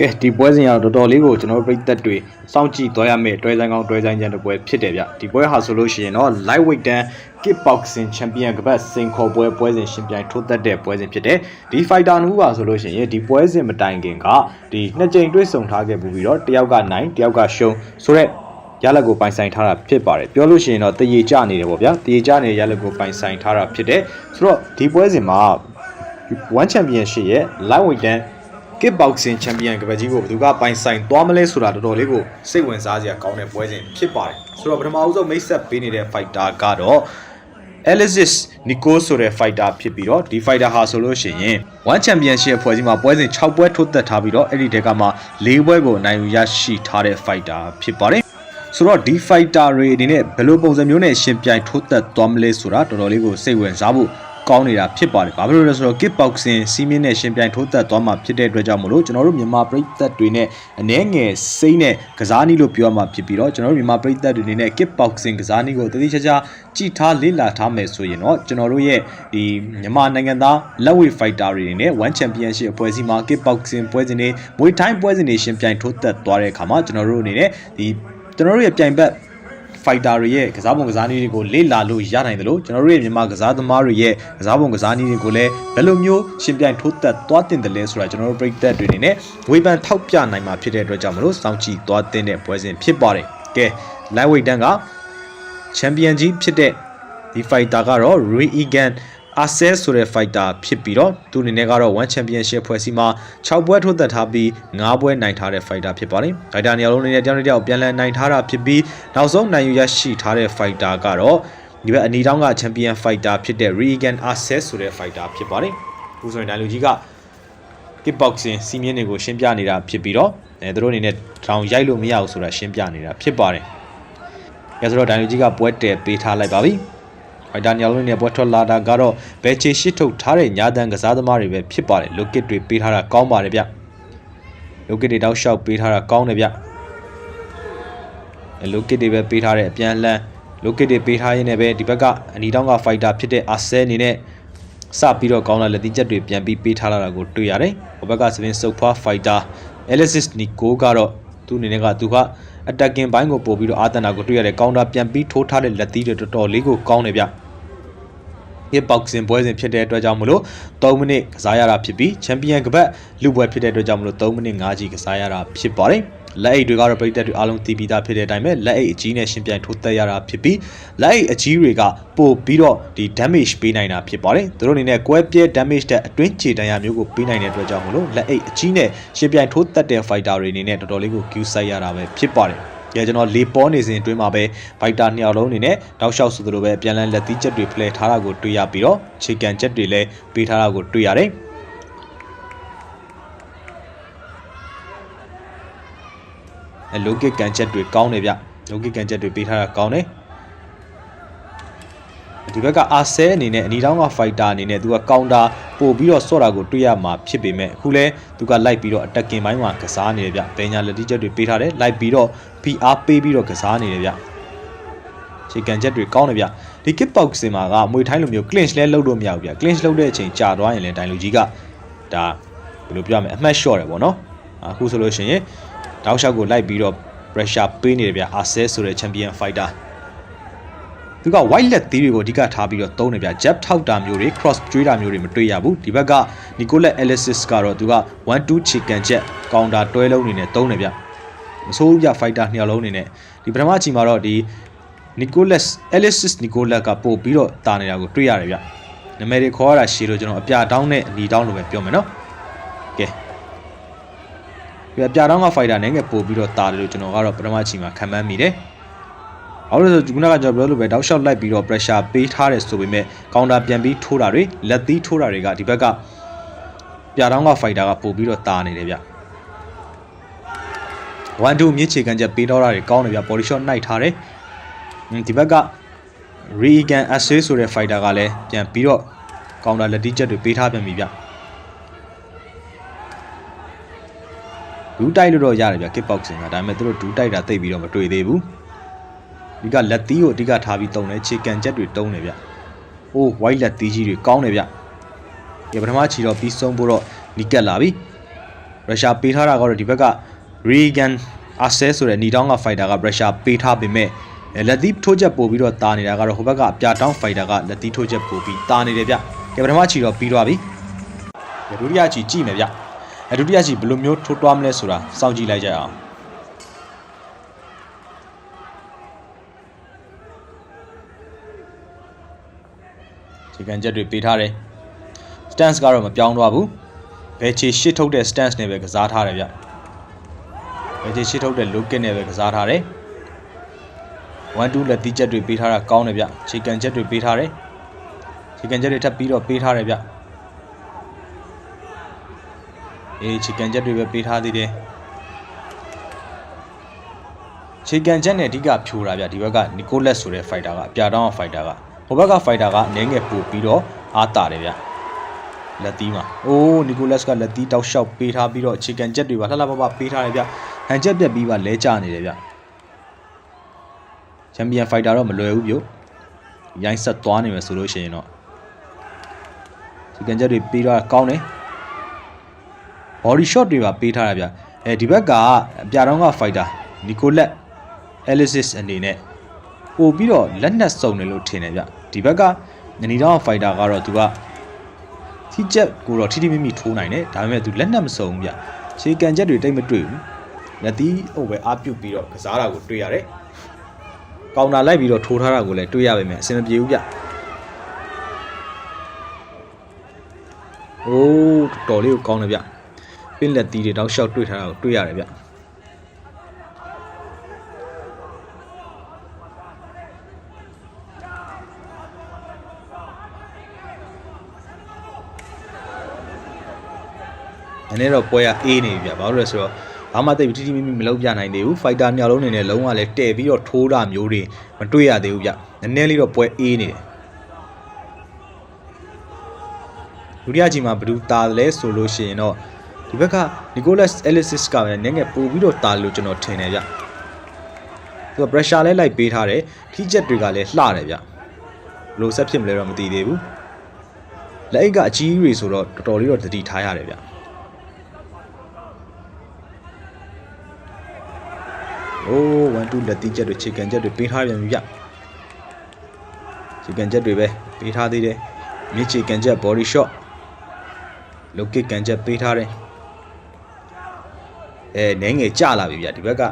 ကဲဒီပွဲစဉ်ကတော့တော်တော်လေးကိုကျွန်တော်တို့ပြည်သက်တွေစောင့်ကြည့်သွားရမယ့်တွဲဆိုင်ကောင်းတွဲဆိုင်ချန်တစ်ပွဲဖြစ်တယ်ဗျဒီပွဲဟာဆိုလို့ရှိရင်တော့ lightweight တန်း kickboxing champion ကပတ်စင်ခေါ်ပွဲပွဲစဉ်ရှင်ပြိုင်ထိုးသက်တဲ့ပွဲစဉ်ဖြစ်တယ်ဒီ fighter နှစ်ဦးပါဆိုလို့ရှိရင်ဒီပွဲစဉ်မတိုင်ခင်ကဒီနှစ်ကြိမ်တွေ့ဆုံထားခဲ့ပူပြီးတော့တယောက်ကနိုင်တယောက်ကရှုံးဆိုတော့ရလက်ကိုပိုင်ဆိုင်ထားတာဖြစ်ပါတယ်ပြောလို့ရှိရင်တော့တရေကြနေတယ်ပေါ့ဗျာတရေကြနေတဲ့ရလက်ကိုပိုင်ဆိုင်ထားတာဖြစ်တယ်ဆိုတော့ဒီပွဲစဉ်မှာ one championship ရဲ့ lightweight တန်း kickboxing champion ကပတ်ကြီးကိုဘယ်သူကပိုင်ဆိုင်သွားမလဲဆိုတာတော်တော်လေးကိုစိတ်ဝင်စားစရာကောင်းတဲ့ပွဲစဉ်ဖြစ်ပါတယ်ဆိုတော့ပထမဦးဆုံးမိတ်ဆက်ပေးနေတဲ့ fighter ကတော့ Alexis Nico ဆိုတဲ့ fighter ဖြစ်ပြီးတော့ဒီ fighter ဟာဆိုလို့ရှိရင် one championship အဖွဲ့ကြီးမှာပွဲစဉ်6ပွဲထိုးသက်ထားပြီးတော့အဲ့ဒီတက်ကမှ၄ပွဲကိုအနိုင်ယူရရှိထားတဲ့ fighter ဖြစ်ပါတယ်ဆိုတော့ဒီ fighter တွေအနေနဲ့ဘယ်လိုပုံစံမျိုးနဲ့ရှင်ပြိုင်ထိုးသက်သွားမလဲဆိုတာတော်တော်လေးကိုစိတ်ဝင်စားဖို့ ကောင်းနေတာဖြစ်ပါတယ်။ဘာဖြစ်လို့လဲဆိုတော့ kickboxing စီးမင်းနဲ့ရှင်ပြိုင်ထိုးသက်သွားမှာဖြစ်တဲ့အတွက်ကြောင့်မလို့ကျွန်တော်တို့မြန်မာပြည်သက်တွေနဲ့အနည်းငယ်စိမ့်နဲ့ကစားနည်းလို့ပြောရမှာဖြစ်ပြီးတော့ကျွန်တော်တို့မြန်မာပြည်သက်တွေအနေနဲ့ kickboxing ကစားနည်းကိုတတိချာချာကြည်ထားလေ့လာထားမယ်ဆိုရင်တော့ကျွန်တော်တို့ရဲ့ဒီမြန်မာနိုင်ငံသားလက်ဝေ fighter တွေအနေနဲ့ one championship အဖွဲ့အစည်းမှာ kickboxing ပွဲစဉ်တွေမွေးထိုင်းပွဲစဉ်တွေရှင်ပြိုင်ထိုးသက်သွားတဲ့အခါမှာကျွန်တော်တို့အနေနဲ့ဒီကျွန်တော်တို့ရဲ့ပြိုင်ဘက် fighter တွေရဲ့ကစားပုံကစားနည်းတွေကိုလေ့လာလို့ရနိုင်တယ်လို့ကျွန်တော်တို့ရဲ့မြန်မာကစားသမားတွေရဲ့ကစားပုံကစားနည်းတွေကိုလည်းဘယ်လိုမျိုးရှင်ပြိုင်ထိုးသက်သွားတင်တယ်လဲဆိုတာကျွန်တော်တို့ပြည်သက်တွေအနေနဲ့ဝေဖန်ထောက်ပြနိုင်မှာဖြစ်တဲ့အတွက်ကြောင့်မလို့စောင့်ကြည့်သွားတင်တဲ့ပွဲစဉ်ဖြစ်ပါတယ်ကဲ lightweight တန်းက champion ကြီးဖြစ်တဲ့ဒီ fighter ကတော့ Rui Egan အာဆဲဆိုတဲ့ fighter ဖြစ်ပြီးတော့သူအနေနဲ့ကတော့ one championship ဖွဲ့စည်းမှာ6ပွဲထိုးသက်ထားပြီး9ပွဲနိုင်ထားတဲ့ fighter ဖြစ်ပါတယ်။ fighter နေရာလုံးအနေနဲ့တယောက်တစ်ယောက်ပြန်လည်နိုင်ထားတာဖြစ်ပြီးနောက်ဆုံးနိုင်ယူရရှိထားတဲ့ fighter ကတော့ဒီဘက်အနီတောင်းက champion fighter ဖြစ်တဲ့ Regan Access ဆိုတဲ့ fighter ဖြစ်ပါတယ်။အခုဆိုရင်ဒိုင်လူကြီးက kickboxing စီမင်းတွေကိုရှင်းပြနေတာဖြစ်ပြီးတော့အဲသူတို့အနေနဲ့တောင်ရိုက်လို့မရဘူးဆိုတာရှင်းပြနေတာဖြစ်ပါတယ်။အဲဆိုတော့ဒိုင်လူကြီးကပွဲတည်ပေးထားလိုက်ပါပြီ။ ဖိုက်တာညောင်လုံးနဲ့ပွဲထွက်လာတာကတော့ဘယ်ချေရှစ်ထုတ်ထားတဲ့ညာတန်ကစားသမားတွေပဲဖြစ်ပါတယ်လိုကစ်တွေပေးထားတာကောင်းပါတယ်ဗျလိုကစ်တွေတောက်လျှောက်ပေးထားတာကောင်းတယ်ဗျလိုကစ်တွေပဲပေးထားတဲ့အပြန်လှန်လိုကစ်တွေပေးထားရင်းနဲ့ပဲဒီဘက်ကအနီတောင်းကဖိုက်တာဖြစ်တဲ့အာဆဲအနေနဲ့စပြီးတော့ကောင်းလာလက်တိချက်တွေပြန်ပြီးပေးထားလာတာကိုတွေ့ရတယ်ဟိုဘက်ကစပင်စုပ်ဖွားဖိုက်တာ Alexis Nico ကတော့သူ့အနေနဲ့ကသူကအတက်ကင်ဘိုင်းကိုပို့ပြီးတော့အာတနာကိုတွေ့ရတဲ့ကောင်တာပြန်ပြီးထိုးထားတဲ့လက်သီးတွေတော်တော်လေးကိုကောင်းတယ်ဗျ hip boxing ပွဲစဉ်ဖြစ်တဲ့အတွက်ကြောင့်မလို့3မိနစ်ကစားရတာဖြစ်ပြီးချန်ပီယံကပတ်လူပွဲဖြစ်တဲ့အတွက်ကြောင့်မလို့3မိနစ်5ကြီးကစားရတာဖြစ်ပါတယ်လက်အိတ်တွေကတော့ပြည်သက်တွေအားလုံးသိပြီးသားဖြစ်တဲ့အတိုင်းပဲလက်အိတ်အကြီးနဲ့ရှင်ပြိုင်ထိုးသက်ရတာဖြစ်ပြီးလက်အိတ်အကြီးတွေကပို့ပြီးတော့ဒီ damage ပေးနိုင်တာဖြစ်ပါတယ်သူတို့အနေနဲ့ကွဲပြဲ damage တဲ့အတွင်းခြေတန်းရမျိုးကိုပေးနိုင်တဲ့အတွက်ကြောင့်မလို့လက်အိတ်အကြီးနဲ့ရှင်ပြိုင်ထိုးသက်တဲ့ fighter တွေအနေနဲ့တော်တော်လေးကို queue ဆိုင်ရတာပဲဖြစ်ပါတယ် ကြကျွန်တော်လေပေါ်နေစဉ်အတွင်းမှာပဲဘိုက်တာနှစ်ယောက်လုံးအနေနဲ့တောက်လျှောက်ဆိုသလိုပဲပြန်လည်လက်သီးချက်တွေဖလဲထားတာကိုတွေ့ရပြီးတော့ခြေကန်ချက်တွေလည်းပေးထားတာကိုတွေ့ရတယ်အဲလိုကစ်ကန်ချက်တွေကောင်းတယ်ဗျလိုကစ်ကန်ချက်တွေပေးထားတာကောင်းတယ် ဒီဘက်ကအာဆဲအနေနဲ့အနီတောင်းကဖိုက်တာအနေနဲ့သူကကောင်တာပို့ပြီးတော့ဆော့တာကိုတွေ့ရမှာဖြစ်ပေမဲ့အခုလဲသူကလိုက်ပြီးတော့အတက်ကင်ပိုင်းမှာကစားနေတယ်ဗျ။ပညာလက်တိချက်တွေပေးထားတယ်လိုက်ပြီးတော့ PR ပေးပြီးတော့ကစားနေတယ်ဗျ။ခြေကန်ချက်တွေကောင်းတယ်ဗျ။ဒီ kickboxing မှာကမွေထိုင်းလိုမျိုး clinch လဲလုပ်လို့မရဘူးဗျ။ clinch လုပ်တဲ့အချိန်ကြာသွားရင်လည်းတိုင်လူကြီးကဒါဘယ်လိုပြောရမလဲအမှတ် short တယ်ပေါ့နော်။အခုဆိုလို့ရှိရင်တောက်လျှောက်ကိုလိုက်ပြီးတော့ pressure ပေးနေတယ်ဗျ။ Arcel ဆိုတဲ့ champion fighter သူက white လက်သေးတွေကိုအဓိကထားပြီးတော့သုံးနေပြ jab ထောက်တာမျိုးတွေ cross ကျွေးတာမျိုးတွေမတွေ့ရဘူးဒီဘက်က Nicolas Alexis ကတော့သူက1-2 chicken jet counter တွဲလုံးနေနဲ့သုံးနေပြမဆိုးပြ fighter နှစ်ယောက်လုံးနေနဲ့ဒီပထမအချိန်မှာတော့ဒီ Nicolas Alexis Nicolas ကပို့ပြီးတော့တာနေတာကိုတွေ့ရတယ်ဗျနာမည်တွေခေါ်ရတာရှည်လို့ကျွန်တော်အပြတောင်းနဲ့အနီတောင်းလို့ပဲပြောမယ်နော်ကဲပြပြတောင်းက fighter နဲ့ငယ်ပို့ပြီးတော့တာတယ်လို့ကျွန်တော်ကတော့ပထမအချိန်မှာခံမှန်းမိတယ် ဘာလို့လဲဆိုခုနကကျွန်တော်ပြောလို့ပဲတောက်လျှောက်လိုက်ပြီးတော့ pressure ပေးထားတယ်ဆိုပေမဲ့ counter ပြန်ပြီးထိုးတာတွေလက်သီးထိုးတာတွေကဒီဘက်ကပြတောင်းက fighter ကပို့ပြီးတော့တာနေတယ်ဗျ1 2မြစ်ချေကန်ချက်ပေးတော့တာတွေကောင်းတယ်ဗျ body shot နှိုက်ထားတယ်ဒီဘက်က Regan Assay ဆိုတဲ့ fighter ကလည်းပြန်ပြီးတော့ counter လက်တီးချက်တွေပေးထားပြန်ပြီဗျဒူးတိုက်လို့တော့ရတယ်ဗျ kickboxing ကဒါပေမဲ့သူတို့ဒူးတိုက်တာသိပ်ပြီးတော့မတွေ့သေးဘူး ဒီကလက်သီးကိုအဓိကထားပြီးတုံတယ်ခြေကန်ချက်တွေတုံးတယ်ဗျ။အိုး white လက်သီးကြီးတွေကောင်းတယ်ဗျ။ဒီပထမခြေတော့ပြီးဆုံးဖို့တော့နီးကက်လာပြီ။ရုရှားပေးထားတာကတော့ဒီဘက်က Regan Arce ဆိုတဲ့နီတောင်းက fighter ကရုရှားပေးထားပေမဲ့လက်သီးထိုးချက်ပို့ပြီးတော့တာနေတာကတော့ဟိုဘက်ကအပြာတောင်း fighter ကလက်သီးထိုးချက်ပို့ပြီးတာနေတယ်ဗျကဲပထမချီတော့ပြီးသွားပြီဒုတိယချီကြည့်မယ်ဗျအဲဒုတိယချီဘယ်လိုမျိုးထိုးတွားမလဲဆိုတာစောင့်ကြည့်လိုက်ကြရအောင် ခြေကန်ချက်တွေပေးထားတယ် stance ကတော့မပြောင်းသွားဘူးဘယ်ခြေရှစ်ထုတ်တဲ့ stance နဲ့ပဲကစားထားတယ်ဗျဘယ်ခြေရှစ်ထုတ်တဲ့ low kick နဲ့ပဲကစားထားတယ်1 2လက်တီးချက်တွေပေးထားတာကောင်းတယ်ဗျခြေကန်ချက်တွေပေးထားတယ်ခြေကန်ချက်တွေထပ်ပြီးတော့ပေးထားတယ်ဗျအေးခြေကန်ချက်တွေပဲပေးထားသေးတယ်ခြေကန်ချက်နဲ့အဓိကဖြိုတာဗျဒီဘက်ကနီကိုလက်ဆိုတဲ့ fighter ကအပြာတောင်း fighter က ဟိုဘက်က fighter ကနည်းငယ်ပို့ပြီးတော့အားတာတယ်ဗျလက်သီးမှာအိုးနီကိုလက်စ်ကလက်သီးတောက်လျှောက်ပေးထားပြီးတော့ခြေကန်ချက်တွေပါလှလှပပပေးထားတယ်ဗျဟန်ချက်ပြက်ပြီးပါလဲကျနေတယ်ဗျချန်ပီယံဖိုက်တာတော့မလွယ်ဘူးပြို့ရိုင်းဆက်သွားနေမယ်ဆိုလို့ရှိရင်တော့ခြေကန်ချက်တွေပေးတော့ကောင်းတယ် body shot တွေပါပေးထားတာဗျအဲဒီဘက်ကအပြာတောင်းက fighter နီကိုလက် Elysis အနေနဲ့ ပို့ပြီးတော့လက်နက်စုံတယ်လို့ထင်တယ်ဗျဒီဘက်ကငနီတောင်း fighter ကတော့သူကထိချက်ကိုတော့ထိထိမိမိထိုးနိုင်တယ်ဒါပေမဲ့သူလက်နက်မစုံဘူးဗျခြေကန်ချက်တွေတိတ်မတွေ့ဘူးလက်သီးဟိုပဲအားပြုတ်ပြီးတော့ကစားတာကိုတွေ့ရတယ်ကောင်တာလိုက်ပြီးတော့ထိုးထားတာကိုလည်းတွေ့ရပါမယ်အဆင်မပြေဘူးဗျအိုးတော်လေးကိုကောင်းတယ်ဗျပင်းလက်သီးတွေတောက်လျှောက်တွေ့ထားတာကိုတွေ့ရတယ်ဗျ။ အနေတော့ပွဲကအေးနေပြီဗျ။ဘာလို့လဲဆိုတော့ဘာမှတိတ်ထိထိမိမိမလုပ်ပြနိုင်သေးဘူး။ fighter ညောင်လုံးနေနဲ့လုံးဝလည်းတဲ့ပြီးတော့ထိုးတာမျိုးတွေမတွေ့ရသေးဘူးဗျ။နည်းနည်းလေးတော့ပွဲအေးနေတယ်။ဒုတိယချိန်မှာဘယ်သူတာလဲဆိုလို့ရှိရင်တော့ဒီဘက်က Nicholas Elysis ကပဲနည်းငယ်ပို့ပြီးတော့တာလို့ကျွန်တော်ထင်တယ်ဗျ။သူက pressure လဲလိုက်ပေးထားတယ်။ထိချက်တွေကလည်းလှတယ်ဗျ။ဘယ်လိုဆက်ဖြစ်မလဲတော့မသိသေးဘူး။လက်အိတ်ကအကြီးကြီးတွေဆိုတော့တော်တော်လေးတော့တတိထားရတယ်ဗျ။ အိုး1 2လက်တီးချက်တွေခြေကန်ချက်တွေပေးထားပြန်ပြီဗျခြေကန်ချက်တွေပဲပေးထားသေးတယ်မြစ်ခြေကန်ချက် body shot လုတ်ကစ်ကန်ချက်ပေးထားတယ်အဲနည်းငယ်ကြလာပြီဗျဒီဘက်က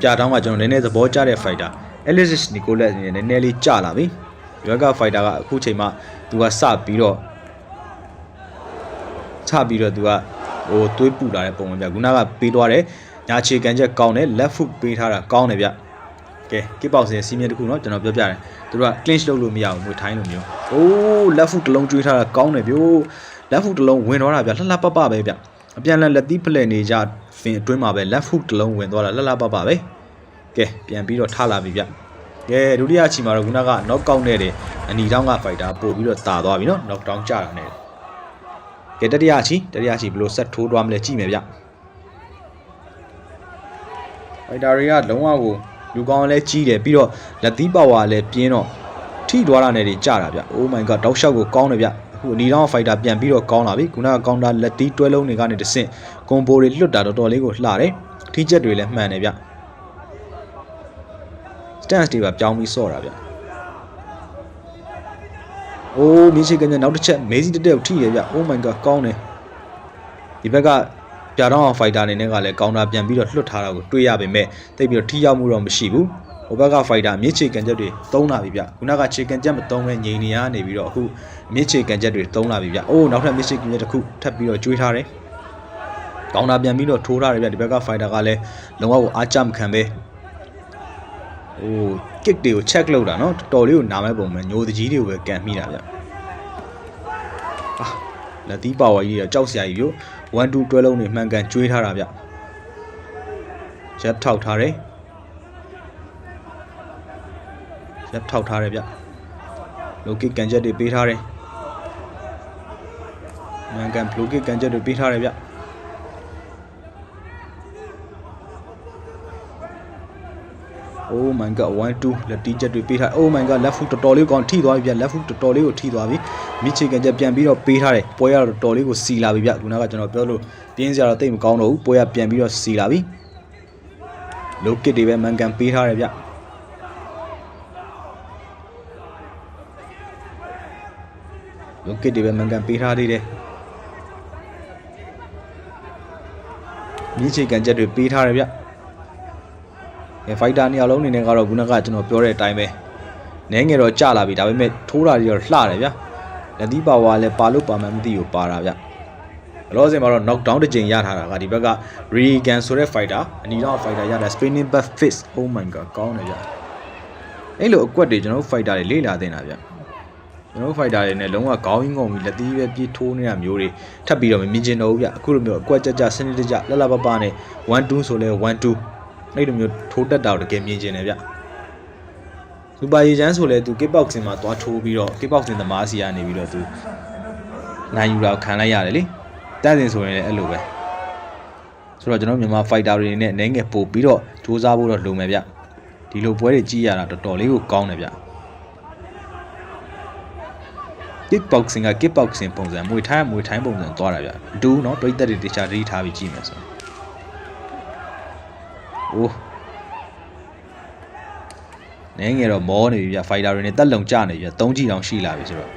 ပြတောင်းကကျွန်တော်နည်းနည်းသဘောကျတဲ့ fighter Alexis Nicolas အနေနဲ့နည်းနည်းလေးကြလာပြီဒီဘက်က fighter ကအခုချိန်မှသူကစပြီးတော့ချပြီးတော့သူကဟိုသွေးပူလာတဲ့ပုံစံဗျခုနကပေးသွားတယ် ညာခြေကန်ချက်ကောင်းတယ် left foot ပေးထားတာကောင်းတယ်ဗျကဲကစ်ပေါက်စင်စီးမြဲတစ်ခုเนาะကျွန်တော်ပြောပြတယ်သူတို့က clinch လုပ်လို့မရဘူးငွေထိုင်းလိုမျိုးအိုး left foot တစ်လုံးကျွေးထားတာကောင်းတယ်ဗျို့ left foot တစ်လုံးဝင်သွားတာဗျလှလှပပပဲဗျအပြန်လန်လက်သီးဖလှယ်နေကြဖင်အတွင်းမှာပဲ left foot တစ်လုံးဝင်သွားတာလှလှပပပဲကဲပြန်ပြီးတော့ထလာပြီဗျကဲဒုတိယချီမှာတော့ခုနက knock out နဲ့တယ်အနီတောင်းက fighter ပို့ပြီးတော့တာသွားပြီเนาะ knock down ကြတာနဲ့ကဲတတိယချီတတိယချီဘယ်လိုဆက်ထိုးသွားမလဲကြည့်မယ်ဗျ ဖိုက်တာတွေကလုံးဝကိုလူကောင်းလည်းကြီးတယ်ပြီးတော့လက်သီးပါဝါလည်းပြင်းတော့ထိသွားတာနဲ့တွေကြတာဗျ Oh my god တောက်လျှောက်ကိုကောင်းတယ်ဗျအခုအနီတောင်ဖိုက်တာပြန်ပြီးတော့ကောင်းလာပြီခုနကကောင်တာလက်သီးတွဲလုံးတွေကနေတဆင့်ကွန်ဘိုတွေလွတ်တာတော်တော်လေးကိုလှတယ်ထိချက်တွေလည်းမှန်တယ်ဗျ stance တွေပါပြောင်းပြီးဆော့တာဗျအိုးမြင်းချေကနေနောက်တစ်ချက်မေးစီတက်တက်ကိုထိရဗျ Oh my god ကောင်းတယ်ဒီဘက်က ပြတောင်းအောင်ဖိုက်တာအနေနဲ့ကလည်းကောင်တာပြန်ပြီးတော့လွတ်ထားတာကိုတွေ့ရပေမဲ့တိတ်ပြီးတော့ထိရောက်မှုတော့မရှိဘူးဟိုဘက်ကဖိုက်တာမြစ်ချေကန်ချက်တွေသုံးလာပြီဗျခုနကချေကန်ချက်မသုံးပဲငြိမ်နေရနေပြီးတော့အခုမြစ်ချေကန်ချက်တွေသုံးလာပြီဗျအိုးနောက်ထပ်မြစ်ချေကန်ချက်တစ်ခုထပ်ပြီးတော့ကျွေးထားတယ်ကောင်တာပြန်ပြီးတော့ထိုးထားတယ်ဗျဒီဘက်ကဖိုက်တာကလည်းလုံးဝကိုအားချမခံပဲဟို kick တွေကို check လုပ်တာနော်တော်တော်လေးကိုနားမဲ့ပုံပဲညိုတကြီးတွေကိုပဲကန်မိတာဗျအာလက်သီးပါဝါကြီးကကြောက်စရာကြီးပြို့ 1 2တွဲလုံးတွေမှန်ကန်ကျွေးထားတာဗျရက်ထောက်ထားတယ်ရက်ထောက်ထားတယ်ဗျလောကီကန်ချက်တွေပေးထားတယ်မှန်ကန်ဘလိုကီကန်ချက်တွေပေးထားတယ်ဗျ Oh my god 1 2လက်တီးချက်တွေပေးထား Oh my god left foot တော်တော်လေးကောင်းထိသွားပြီဗျ left foot တော်တော်လေးကိုထိသွားပြီမြစ်ချေကန်ချက်ပြန်ပြီးတော့ပေးထားတယ်ပွဲရတော့တော်တော်လေးကိုစီလာပြီဗျခုနကကျွန်တော်ပြောလို့ပြင်းစရာတော့တိတ်မကောင်းတော့ဘူးပွဲရပြန်ပြီးတော့စီလာပြီလိုကစ်တွေပဲမန်ကန်ပေးထားတယ်ဗျလိုကစ်တွေပဲမန်ကန်ပေးထားသေးတယ်မြစ်ချေကန်ချက်တွေပေးထားတယ်ဗျ အဲဖိုက်တာနှစ်ယောက်လုံးအနေနဲ့ကတော့ခုနကကျွန်တော်ပြောတဲ့အတိုင်းပဲနဲငယ်တော့ကြာလာပြီဒါပေမဲ့ထိုးတာတွေတော့လှတယ်ဗျလက်သီးပါဝါလည်းပါလို့ပါမှန်းမသိဘူးပါတာဗျအလောစင်မှာတော့ knock down တစ်ကြိမ်ရထားတာကဒီဘက်က Regan ဆိုတဲ့ fighter အနီတော့ fighter ရတာ spinning back fist oh my god ကောင်းတယ်ဗျအဲ့လိုအကွက်တွေကျွန်တော်တို့ fighter တွေလေ့လာသင်တာဗျကျွန်တော်တို့ fighter တွေနဲ့လုံးဝခေါင်းရင်းကုန်ပြီးလက်သီးပဲပြေးထိုးနေတာမျိုးတွေထပ်ပြီးတော့မမြင်ကျင်တော့ဘူးဗျအခုလိုမျိုးအကွက်ကြကြစနစ်တကျလှလှပပနဲ့1 2ဆိုလဲ1 2 အဲ့လိုမျိုးထိုးတက်တာကိုတကယ်မြင်ကျင်တယ်ဗျစူပါရီချန်ဆိုလဲသူ kickboxing မှာသွားထိုးပြီးတော့ kickboxing သမားစီကနေပြီးတော့သူနိုင်ယူတာခံလိုက်ရတယ်လေတက်စင်ဆိုရင်လည်းအဲ့လိုပဲဆိုတော့ကျွန်တော်မြန်မာ fighter တွေနဲ့အနေငယ်ပို့ပြီးတော့စူးစမ်းဖို့တော့လိုမယ်ဗျဒီလိုပွဲတွေကြည့်ရတာတော်တော်လေးကိုကောင်းတယ်ဗျ kickboxing က kickboxing ပုံစံမွေထိုင်းကမွေထိုင်းပုံစံသွားတာဗျအတူเนาะပြိသက်တွေတခြားတတိထားပြီးကြည့်မယ်ဆို အိုးနေငယ်တော့မောနေပြီဗျ fighter တွေနဲ့တက်လုံကြနေပြီ3ကြည့်တောင်ရှိလာပြီဆိုတော့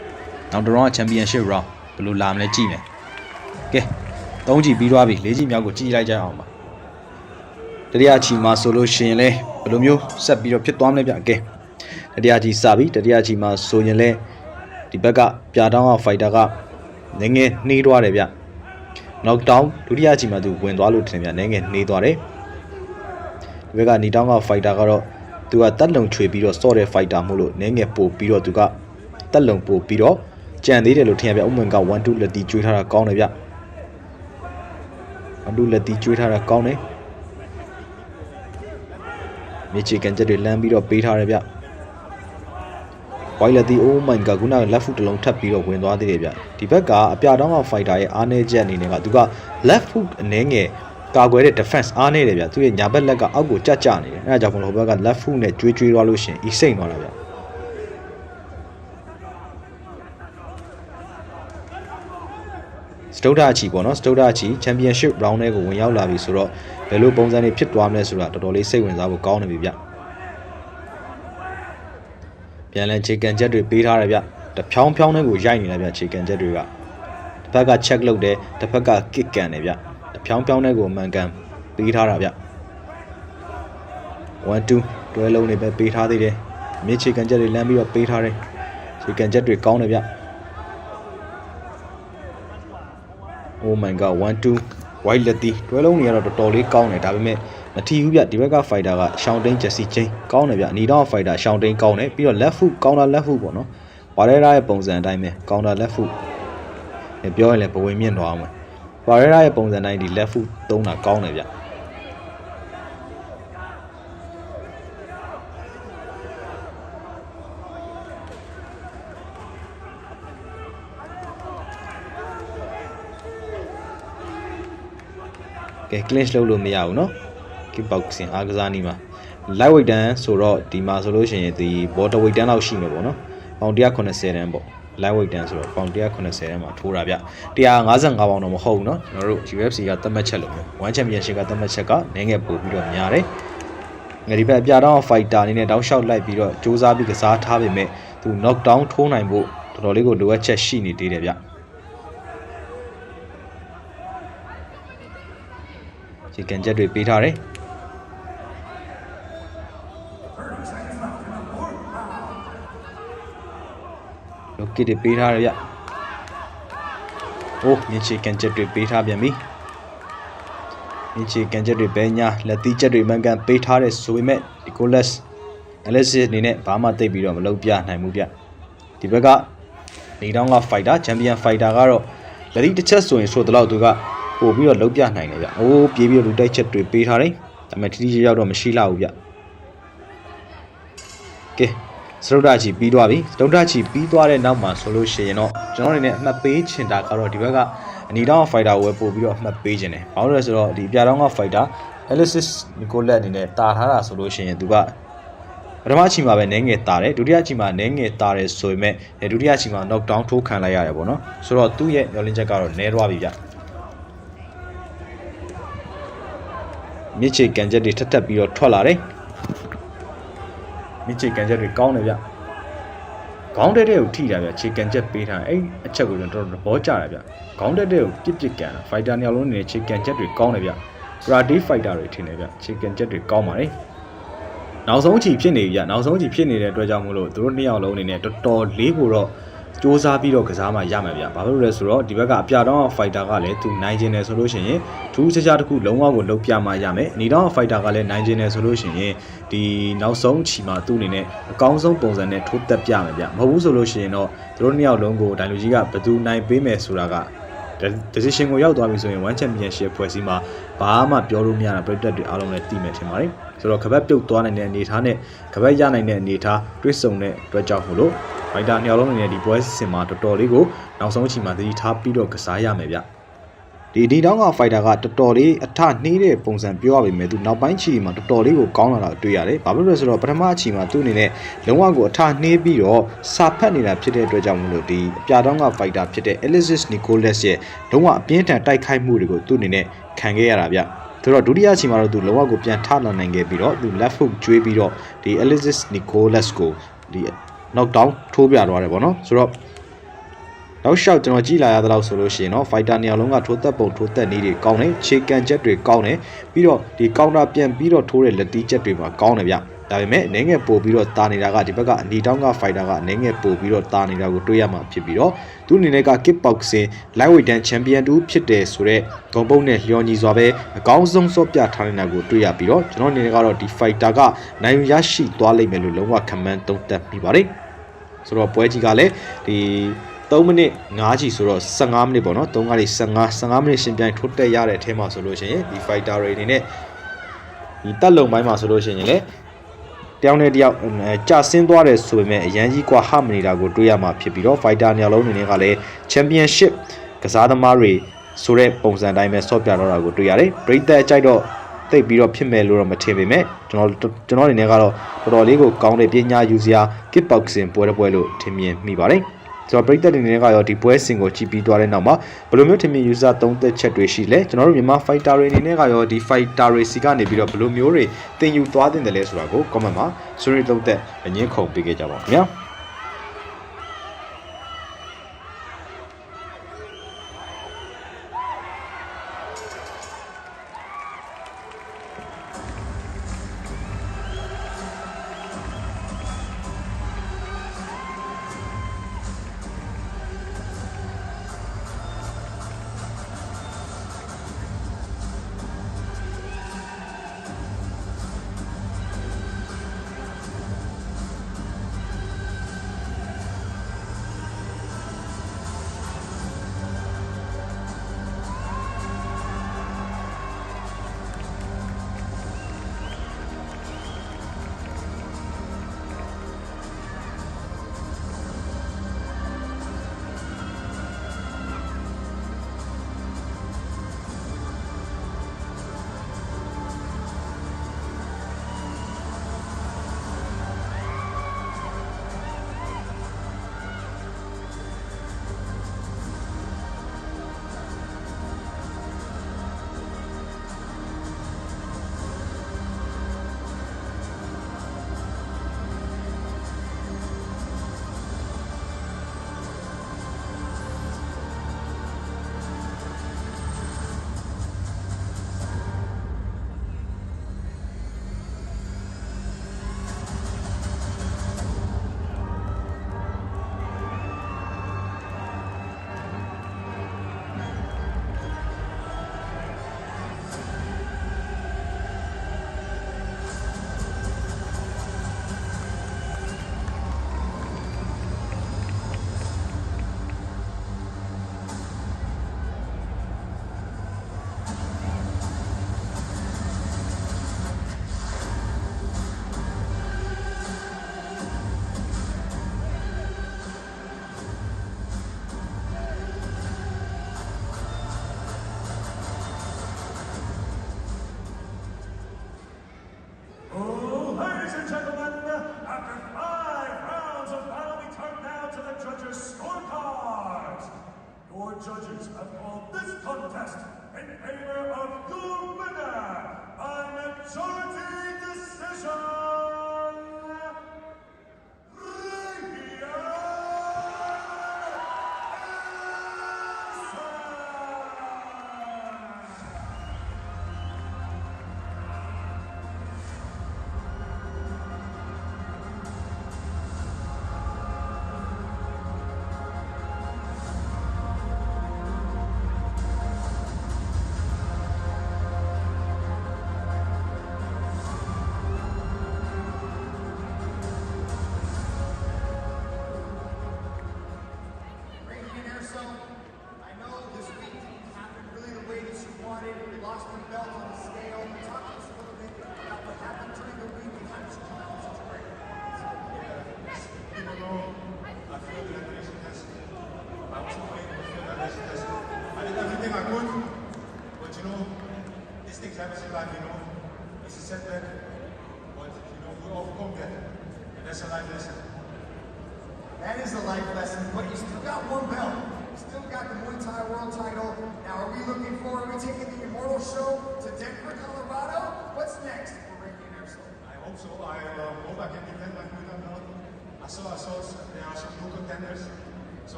နောက်တစ် round က championship round ဘယ်လိုလာမလဲကြည့်မယ်ကဲ3ကြည့်ပြီးသွားပြီ4ကြည့်မြောက်ကိုကြည့်လိုက်ကြအောင်ပါတတိယချီမှာဆိုလို့ရှိရင်လဲဘယ်လိုမျိုးဆက်ပြီးတော့ဖြစ်သွားမလဲဗျကဲတတိယချီစပြီတတိယချီမှာဆိုရင်လဲဒီဘက်ကပြာတောင်းကဖိုက်တာကနည်းငယ်နှေးသွားတယ်ဗျ knock down ဒုတိယအချိန်မှာသူဝင်သွားလို့ထင်ဗျနည်းငယ်နှေးသွားတယ် ဒီဘက်ကနီတောင်းကဖိုက်တာကတော့သူကတက်လုံချွေပြီးတော့စော့တဲ့ဖိုက်တာမို့လို့နည်းငယ်ပို့ပြီးတော့သူကတက်လုံပို့ပြီးတော့ကြံသေးတယ်လို့ထင်ရဗျဥမ္မန်က1 2လက်တီကျွေးထားတာကောင်းတယ်ဗျ1 2လက်တီကျွေးထားတာကောင်းတယ်မြေချီကန်ချက်တွေလမ်းပြီးတော့ပေးထားတယ်ဗျဝိုင်လက်တီ oh my god ခုနက left foot တစ်လုံးထပ်ပြီးတော့ဝင်သွားသေးတယ်ဗျဒီဘက်ကအပြတောင်းက fighter ရဲ့အားနည်းချက်အနေနဲ့ကသူက left foot အနေငယ် ကာကွယ်တဲ့ defense အားနည်းတယ်ဗျသူရဲ့ညာဘက်လက်ကအောက်ကိုကြကြနေတယ်အဲဒါကြောင့်မလို့ဟိုဘက်က left foot နဲ့ကျွေးကျွေးသွားလို့ရှရင်ဤစိမ့်သွားတာဗျစတုဒ္ဓအချီပေါ့နော်စတုဒ္ဓအချီ championship round ထဲကိုဝင်ရောက်လာပြီဆိုတော့ဘယ်လိုပုံစံတွေဖြစ်သွားမလဲဆိုတာတော်တော်လေးစိတ်ဝင်စားဖို့ကောင်းနေပြီဗျပြန်လဲခြေကန်ချက်တွေပေးထားတယ်ဗျတဖြောင်းဖြောင်းနဲ့ကိုရိုက်နေတယ်ဗျခြေကန်ချက်တွေကတစ်ဖက်က check လုပ်တယ်တစ်ဖက်က kick ကန်တယ်ဗျ တဖြောင်းဖြောင်းနဲ့ကိုမှန်ကန်ပေးထားတာဗျ1 2တွဲလုံးတွေပဲပေးထားသေးတယ်မြေခြေကန်ချက်တွေလမ်းပြီးတော့ပေးထားတယ်ခြေကန်ချက်တွေကောင်းတယ်ဗျ Oh my god 1 2 white လက်တီတွဲလုံးတွေကတော့တော်တော်လေးကောင်းတယ်ဒါပေမဲ့မထီဘူးဗျဒီဘက်က fighter ကရှောင်းတိန်ဂျက်စီချင်းကောင်းတယ်ဗျအနီတော့ fighter ရှောင်းတိန်ကောင်းတယ်ပြီးတော့ left foot counter left foot ပေါ့နော်ပါရဲရာရဲ့ပုံစံအတိုင်းပဲ counter left foot နဲ့ပြောရင်လည်းဘဝင်မြင့်သွားအောင် ပါရဲရာရဲ့ပုံစံတိုင်းဒီ left foot သုံးတာကောင်းတယ်ဗျကဲ clinch လုပ်လို့မရဘူးเนาะ kickboxing အားကစားနည်းမှာ light weight တန်းဆိုတော့ဒီမှာဆိုလို့ရှိရင်ဒီ border weight တန်းလောက်ရှိမယ်ပေါ့နော်ပေါင်190တန်းပေါ့ light weight တန်းဆိုတော့ပေါင်190တန်းမှာထိုးတာဗျ155ပေါင်တော့မဟုတ်ဘူးเนาะကျွန်တော်တို့ UFC ကသတ်မှတ်ချက်လို့မျိုး one championship ကသတ်မှတ်ချက်ကနည်းငယ်ပို့ပြီးတော့များတယ်ငါဒီဘက်အပြတောင်း fighter အနေနဲ့တောင်းလျှောက်လိုက်ပြီးတော့စူးစမ်းပြီးကစားထားပေမဲ့သူ knock down ထိုးနိုင်ဖို့တော်တော်လေးကိုလိုအပ်ချက်ရှိနေသေးတယ်ဗျဒီကန်ချက်တွေပေးထားတယ် ကစ်တွေပေးထားရဗျ။အိုးမြင်းချေကန်ချက်တွေပေးထားပြန်ပြီ။မြင်းချေကန်ချက်တွေပဲညာလက်သီးချက်တွေမှန်ကန်ပေးထားတဲ့ဆိုပေမဲ့ဒီကိုလက်အလက်စစ်အနေနဲ့ဘာမှတိတ်ပြီးတော့မလုပ်ပြနိုင်ဘူးဗျ။ဒီဘက်ကနေတောင်းက fighter champion fighter ကတော့လက်သီးတစ်ချက်ဆိုရင်ဆိုတော့သူကပို့ပြီးတော့လုပ်ပြနိုင်တယ်ဗျ။အိုးပြေးပြီးတော့လူတိုက်ချက်တွေပေးထားတယ်။ဒါပေမဲ့တီတီရောက်တော့မရှိလာဘူးဗျ။ကဲ စတုဒ္ဒချီပြီးသွားပြီစတုဒ္ဒချီပြီးသွားတဲ့နောက်မှာဆိုလို့ရှိရင်တော့ကျွန်တော်အနေနဲ့အမှတ်ပေးချင်တာကတော့ဒီဘက်ကအနီတောင်းဖိုက်တာဝယ်ပို့ပြီးတော့အမှတ်ပေးချင်တယ်ဘာလို့လဲဆိုတော့ဒီပြတောင်းကဖိုက်တာ Alexis Nicolet အနေနဲ့တာထားတာဆိုလို့ရှိရင်သူကပထမအချိန်မှာပဲနည်းငယ်တာတယ်ဒုတိယအချိန်မှာနည်းငယ်တာတယ်ဆိုပေမဲ့အဲဒုတိယအချိန်မှာ knock down ထိုးခံလိုက်ရတယ်ပေါ့နော်ဆိုတော့သူ့ရဲ့မျောလင်းချက်ကတော့နည်းသွားပြီဗျမြစ်ချေကန်ချက်တွေထပ်ထပ်ပြီးတော့ထွက်လာတယ် မြစ်ချေကန်ချက်တွေကောင်းတယ်ဗျခေါင်းတက်တဲ့ကိုထိတာဗျခြေကန်ချက်ပေးထားအဲ့အချက်ကိုကျွန်တော်တော်တော်သဘောကျတယ်ဗျခေါင်းတက်တဲ့ကိုပြစ်ပြစ်ကန်တာဖိုက်တာနှစ်ယောက်လုံးနေခြေကန်ချက်တွေကောင်းတယ်ဗျ karate fighter တွေထင်တယ်ဗျခြေကန်ချက်တွေကောင်းပါတယ်နောက်ဆုံးအချီဖြစ်နေပြီဗျနောက်ဆုံးအချီဖြစ်နေတဲ့အတွက်ကြောင့်မို့လို့သူတို့နှစ်ယောက်လုံးအနေနဲ့တော်တော်လေးကိုတော့ စူးစမ်းပြီးတော့ကစားမှရမှာဗျဘာလို့လဲဆိုတော့ဒီဘက်ကအပြတောင်း fighter ကလည်းသူနိုင်ကျင်တယ်ဆိုလို့ရှိရင်ထူးခြားခြားတစ်ခုလုံးဝကိုလုံးပြမှရမယ်အနီတောင်း fighter ကလည်းနိုင်ကျင်တယ်ဆိုလို့ရှိရင်ဒီနောက်ဆုံးအချီမှာသူ့အနေနဲ့အကောင်းဆုံးပုံစံနဲ့ထိုးတက်ပြမယ်ဗျမဟုတ်ဘူးဆိုလို့ရှိရင်တော့သူတို့နှစ်ယောက်လုံးကိုဒိုင်လူကြီးကဘယ်သူနိုင်ပေးမယ်ဆိုတာက decision ကိုရောက်သွားပြီဆိုရင် one championship ဖွဲ့စည်းမှာဘာမှပြောလို့မရတာပြည်သက်တွေအားလုံးလည်းသိမယ်ထင်ပါတယ်ဆိုတော့ကပတ်ပြုတ်သွားနိုင်တဲ့အနေအထားနဲ့ကပတ်ရနိုင်တဲ့အနေအထားတွစ်ဆုံတဲ့အတွက်ကြောင့်မို့လို့ ဖိုင်တာနှစ်ယောက်လုံးအနေနဲ့ဒီပွဲစဉ်မှာတော်တော်လေးကိုနောက်ဆုံးအချိန်မှာသတိထားပြီးတော့ကစားရမယ်ဗျဒီဒီတောင်းကဖိုက်တာကတော်တော်လေးအထနှီးတဲ့ပုံစံပြောရပေမဲ့သူနောက်ပိုင်းချီမှာတော်တော်လေးကိုကောင်းလာတာတွေ့ရတယ်။ဘာဖြစ်လို့လဲဆိုတော့ပထမအချီမှာသူ့အနေနဲ့လုံးဝကိုအထနှီးပြီးတော့စာဖတ်နေတာဖြစ်တဲ့အတွက်ကြောင့်မလို့ဒီအပြတောင်းကဖိုက်တာဖြစ်တဲ့ Alexis Nicolas ရဲ့လုံးဝအပြင်းထန်တိုက်ခိုက်မှုတွေကိုသူ့အနေနဲ့ခံခဲ့ရတာဗျ။ဆိုတော့ဒုတိယအချိန်မှာတော့သူလုံးဝကိုပြန်ထလာနိုင်ခဲ့ပြီးတော့သူ left hook ကျွေးပြီးတော့ဒီ Alexis Nicolas ကိုဒီ knock down ထိုးပြသွားတယ်ပေါ့နော်ဆိုတော့နောက်လျှောက်ကျွန်တော်ကြည့်လာရသလောက်ဆိုလို့ရှိရင်တော့ fighter နှစ်ယောက်လုံးကထိုးသက်ပုံထိုးသက်နည်းတွေကောင်းတယ်ခြေကန်ချက်တွေကောင်းတယ်ပြီးတော့ဒီ counter ပြန်ပြီးတော့ထိုးတဲ့လက်တီးချက်တွေမှာကောင်းတယ်ဗျဒါပေမဲ့အနေငယ်ပို့ပြီးတော့တာနေတာကဒီဘက်ကအနီတောင်းက fighter ကအနေငယ်ပို့ပြီးတော့တာနေတာကိုတွေ့ရမှာဖြစ်ပြီးတော့သူအနေနဲ့က kick boxing lightweight dan champion တူဖြစ်တယ်ဆိုတော့ဂုံပုံးနဲ့လျော်ညီစွာပဲအကောင်းဆုံးစော့ပြထားနေတာကိုတွေ့ရပြီးတော့ကျွန်တော်အနေနဲ့ကတော့ဒီ fighter ကနိုင်ရရှိသွားလိမ့်မယ်လို့လုံးဝခံမှန်းသုံးသပ်မိပါတယ် ဆိုတော့ပွဲကြီးကလည်းဒီ3မိနစ်5ချီဆိုတော့15မိနစ်ပေါ့နော်3ကနေ15 15မိနစ်ရှင်ပြိုင်ထိုးတက်ရတဲ့အထဲမှာဆိုလို့ရှိရင်ဒီ fighter တွေအနေနဲ့ဒီတက်လုံပိုင်းမှာဆိုလို့ရှိရင်လည်းတယောက်နဲ့တယောက်ကြာဆင်းသွားတယ်ဆိုပေမဲ့အရန်ကြီးกว่าဟမနေတာကိုတွေ့ရမှာဖြစ်ပြီးတော့ fighter ညလုံးအနေနဲ့ကလည်း championship ကစားသမားတွေဆိုတဲ့ပုံစံတိုင်းပဲဆော့ပြတော့တာကိုတွေ့ရတယ်ပရိသတ်ကြိုက်တော့ သိပ်ပြီးတော့ဖြစ်မယ်လို့တော့မထင်ပေမဲ့ကျွန်တော်ကျွန်တော်အနေနဲ့ကတော့တော်တော်လေးကိုကောင်းတဲ့ပညာယူစရာ kickboxing ပွဲတစ်ပွဲလို့ထင်မြင်မိပါတယ်ကျွန်တော်ပရိသတ်တွေနဲ့ကရောဒီပွဲစဉ်ကိုကြည့်ပြီးသွားတဲ့နောက်မှာဘယ်လိုမျိုးထင်မြင် user သုံးသက်ချက်တွေရှိလဲကျွန်တော်တို့မြန်မာ fighter တွေအနေနဲ့ကရောဒီ fighter တွေစီကနေပြီးတော့ဘယ်လိုမျိုးတွေသင်ယူသွားတင်တယ်လဲဆိုတာကို comment မှာဆွေးနွေးသုံးသက်အငင်းခုန်ပေးခဲ့ကြပါဦးခင်ဗျာ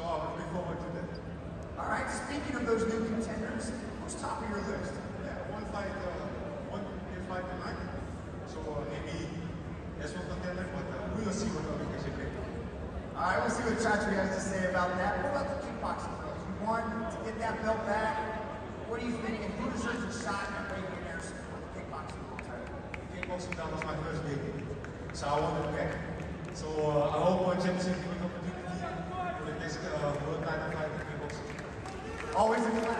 so I'm looking forward to that. All right, speaking of those new contenders, who's top of your list? Yeah, one fight, uh, one big fight tonight. So uh, maybe that's one contender, but uh, we will see what we can say. All right, we'll see what Chachi has to say about that. What about the kickboxing belt? You won to get that belt back. What do you think? And who deserves a shot at Ricky Anderson for the kickboxing world title? Kickboxing that was my first gig, so I want it back. So uh, I hope uh, championship give me an opportunity for the next uh, world title fight in kickboxing. Always a class